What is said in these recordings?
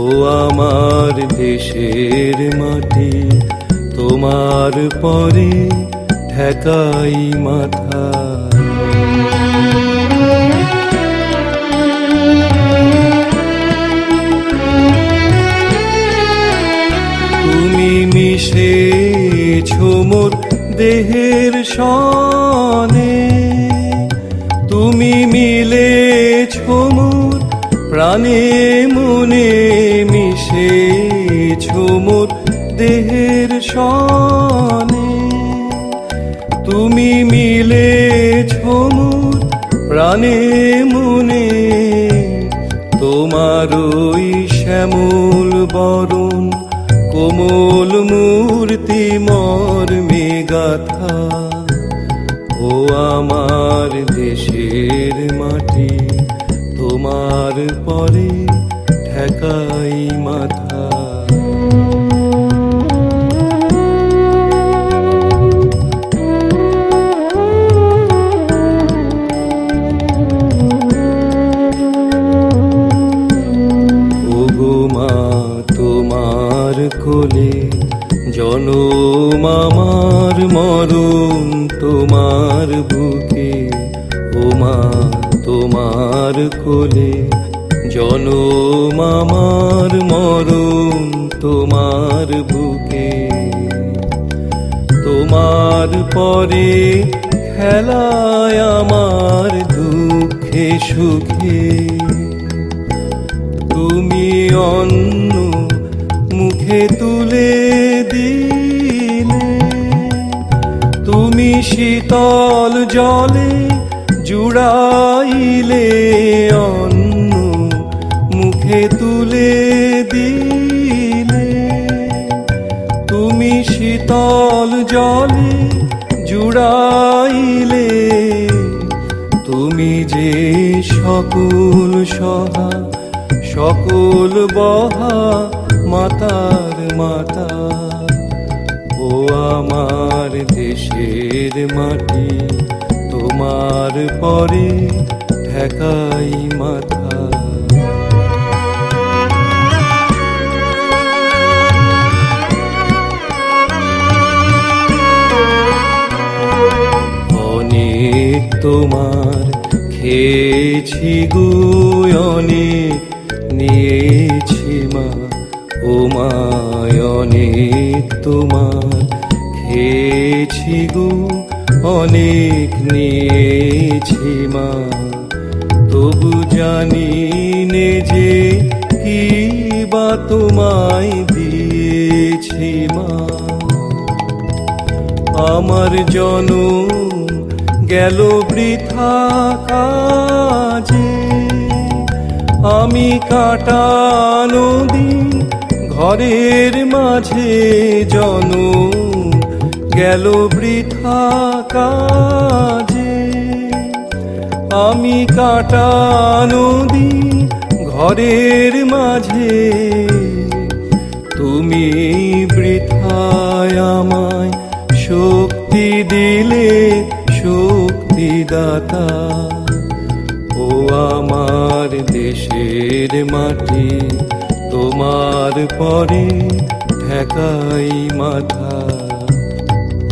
ও আমার দেশের মাটি, তোমার পরে ঠেকাই মাথা। তুমি মিশেছ মোর দেহের সনে, তুমি মিলেছ মোর প্রাণে দেহের সনে তুমি মিলে মোর প্রাণে মনে তোমার ওই শ্যামল বরণ কোমল মূর্তি মর মেগাথা ও আমার দেশের মাটি তোমার পরে ঠেকাই মাথা। আমার মরণ তোমার বুকে, ও মা তোমার কোলে। জনম আমার মরণ তোমার বুকে। তোমার পরে খেলায় আমার দুঃখে সুখে। তুমি অন্ন মুখে তুলে শীতল জলে জুড়াইলে অন্ন মুখে তুলে দিলে। তুমি শীতল জলে জুড়াইলে, তুমি যে সকল সহা সকল বহা মাতার মাতা। মাটি, তোমার পরে ঠেকাই মাথা। অনেক তোমার খেয়েছি গো, অনেক নিয়েছি মা। ও মায় অনেক তোমার খেয়েছি গো অনেক নিয়েছি মা। তবু জানি নে যে কি বা তোমায় দিয়েছি মা। আমার জনম গেল বৃথা কাজে। আমি কাটানো দিন ঘরের মাঝে জন গেল বৃথা কাজে। আমি কাটানো দিন ঘরের মাঝে। তুমি বৃথায় আমায় শক্তি দিলে, শক্তিদাতা। ও আমার দেশের মাটি, তোমার পরে ঠেকাই মাথা।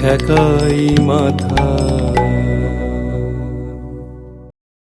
ঠেকাই মাথা।